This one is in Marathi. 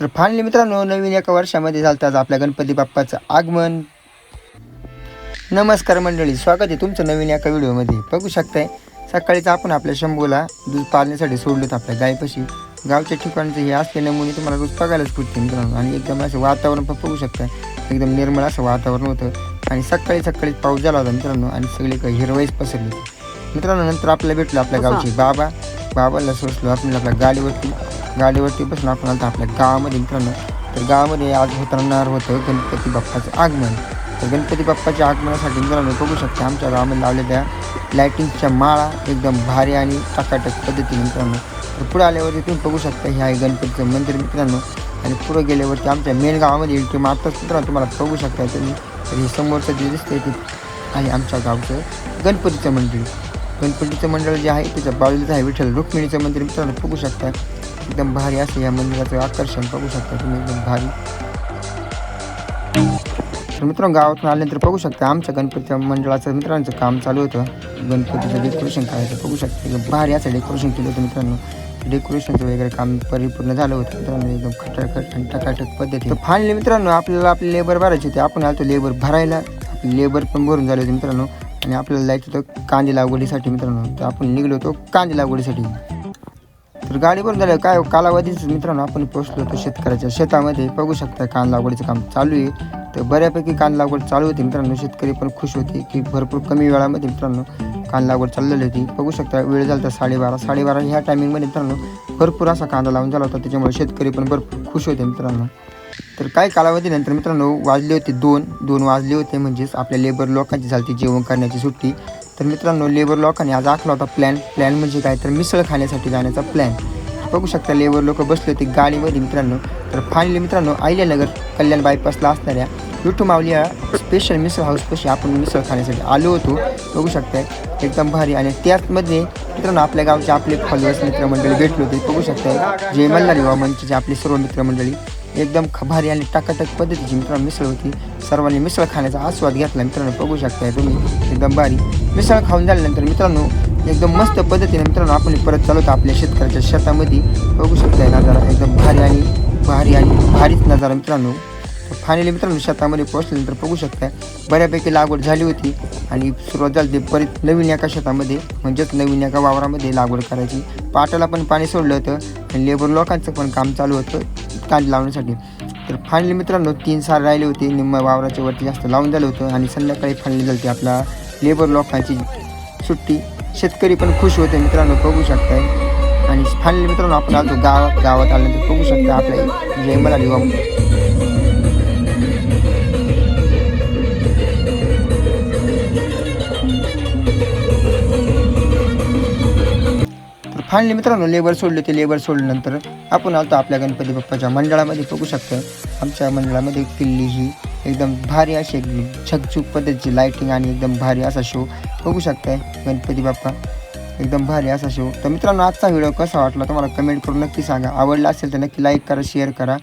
तर फायनली मित्रांनो नवीन एका वर्षामध्ये झालं आज आपल्या गणपती बाप्पाचं आगमन. नमस्कार मंडळी स्वागत आहे तुमचं नवीन एका व्हिडिओमध्ये. बघू शकताय सकाळीच आपण आपल्या शंभूला दूध पाळण्यासाठी सोडलोत आपल्या गायपाशी. गावच्या ठिकाणचे हे असले नमुने तुम्हाला रोज बघायलाच पुरते मित्रांनो. आणि एकदम असं वातावरण पण बघू शकताय. एकदम निर्मळ असं वातावरण होतं. आणि सकाळी सकाळी पाऊस झाला होता मित्रांनो आणि सगळी काही हिरवाईच पसरली. मित्रांनो नंतर आपल्याला भेटलो आपल्या गावचे बाबा. बाबाला सोसलो आपण आपल्या गाडीवरती. गाडीवरती बसून आपण आलो आपल्या गावामध्ये मित्रांनो तर गावामध्ये आज होताना होतं गणपती बाप्पाचं आगमन. तर गणपती बाप्पाच्या आगमनासाठी मित्रांनो बघू शकता आमच्या गावामध्ये लावलेल्या लायटिंगच्या माळा एकदम भारी आणि टाकाटक पद्धतीने मित्रांनो. तर पुढे आल्यावरती तुम्ही बघू शकता हे आहे गणपतीचं मंदिर मित्रांनो. आणि पुढे गेल्यावरती आमच्या मेन गावामध्ये येईल किंवा आत्ताच मित्रांनो तुम्हाला बघू शकता तुम्ही. तर हे समोरचं जे दिसतंय ते आहे आमच्या गावचं गणपतीचं मंदिर. गणपतीचं मंडळ जे आहे त्याच्या बाजूलाच आहे विठ्ठल रुक्मिणीचं मंदिर मित्रांनो. बघू शकता. एकदम भारी असं या मंदिराचं आकर्षण बघू शकता तुम्ही एकदम भारी. तर मित्रांनो गावातून आल्यानंतर बघू शकता आमच्या गणपतीच्या मंडळाचं मित्रांचं काम चालू होतं. गणपतीचं डेकोरेशन करायचं बघू शकता. एकदम भारी असं डेकोरेशन केलं होतं मित्रांनो. डेकोरेशनचं वगैरे काम परिपूर्ण झालं होतं मित्रांनो. एकदम खटाखट टकाटक पद्धती फायनली मित्रांनो आपल्याला आपले लेबर भरायचे होते. आपण आलो लेबर भरायला. लेबर पण भरून झाले होते मित्रांनो. आणि आपल्याला जायचं होतं कांदे लागवडीसाठी मित्रांनो. तर आपण निघलो होतो कांदे लागवडीसाठी. तर गाडी भरून झालं काय कालावधीच मित्रांनो? आपण पोहोचलो होतो शेतकऱ्याच्या शेतामध्ये. बघू शकता कान लागवडीचं काम चालू आहे. तर बऱ्यापैकी कान लागवड चालू होती मित्रांनो. शेतकरी पण खुश होते की भरपूर कमी वेळामध्ये मित्रांनो कान लागवड चाललेली होती. बघू शकता वेळ झाला तर साडेबारा. साडेबारा ह्या टायमिंगमध्ये मित्रांनो भरपूर असा कांदा लावून झाला होता. त्याच्यामुळे शेतकरी पण भरपूर खुश होते मित्रांनो. तर काही कालावधीनंतर मित्रांनो वाजले होते दोन दोन वाजले होते म्हणजेच आपल्या लेबर लोकांची झाली जेवण करण्याची सुट्टी. तर मित्रांनो लेबर लोकांनी आज आखला होता प्लॅन प्लॅन म्हणजे काय? तर मिसळ खाण्यासाठी जाण्याचा प्लॅन बघू शकता लेबर लोक बसले होते गाडीमध्ये मित्रांनो. तर फायनली मित्रांनो अहिल्यानगर कल्याण बायपासला असणाऱ्या विठू माऊली या स्पेशल मिसळ हाऊसपाशी आपण मिसळ खाण्यासाठी आलो होतो. बघू शकताय एकदम भारी. आणि त्याचमध्ये मित्रांनो आपल्या गावचे आपले फॉलोअर्स मित्रमंडळी भेटले होते. बघू शकताय जे मल्हारी युवा मंचचे आपले सर्व मित्रमंडळी. एकदम ख- भारी आणि टाकाटक पद्धतीची मित्रांनो मिसळ होती. सर्वांनी मिसळ खाण्याचा आस्वाद घेतला. मित्रांनो बघू शकताय तुम्ही. एकदम भारी. मिसळ खाऊन झाल्यानंतर मित्रांनो एकदम मस्त पद्धतीने मित्रांनो आपण परत चालवतो आपल्या शेतकऱ्याच्या शेतामध्ये. बघू शकताय नजारा एकदम भारी आणि भारी आणि भारीच नजारा मित्रांनो. फायनली मित्रांनो शेतामध्ये पोहोचल्यानंतर बघू शकताय बऱ्यापैकी लागवड झाली होती आणि सुरुवात झाली होती परत नवीन एका शेतामध्ये म्हणजेच नवीन एका वावरामध्ये लागवड करायची. पाटाला पण पाणी सोडलं होतं आणि लेबर लोकांचं पण काम चालू होतं. कांदे लावण्यासाठी. तर फायनली मित्रांनो तीन सार राहिले होते. निम्म वावराच्या वरती जास्त लावून झालं होतं आणि संध्याकाळी फायनली झाली होती आपल्या लेबर लोकांची सुट्टी. शेतकरी पण खुश होते मित्रांनो बघू शकताय. आणि फायनली मित्रांनो आपण आलो गावात गावात आल्यानंतर बघू शकता आपल्या जय आणि वा फायनली मित्रांनो लेबर सोडले ते लेबर सोडल्यानंतर आपण आलो आपल्या गणपती बाप्पाच्या मंडळामध्ये बघू शकतो. आमच्या मंडळामध्ये किल्ली ही एकदम भारी अशी एक छकछूक पद्धतीची लाईटिंग आणि एकदम भारी असा शो बघू शकताय. गणपती बाप्पा एकदम भारी असा शो तर मित्रांनो आजचा व्हिडिओ कसा वाटला तुम्हाला कमेंट करून नक्की सांगा. आवडला असेल तर नक्की लाईक करा शेअर करा.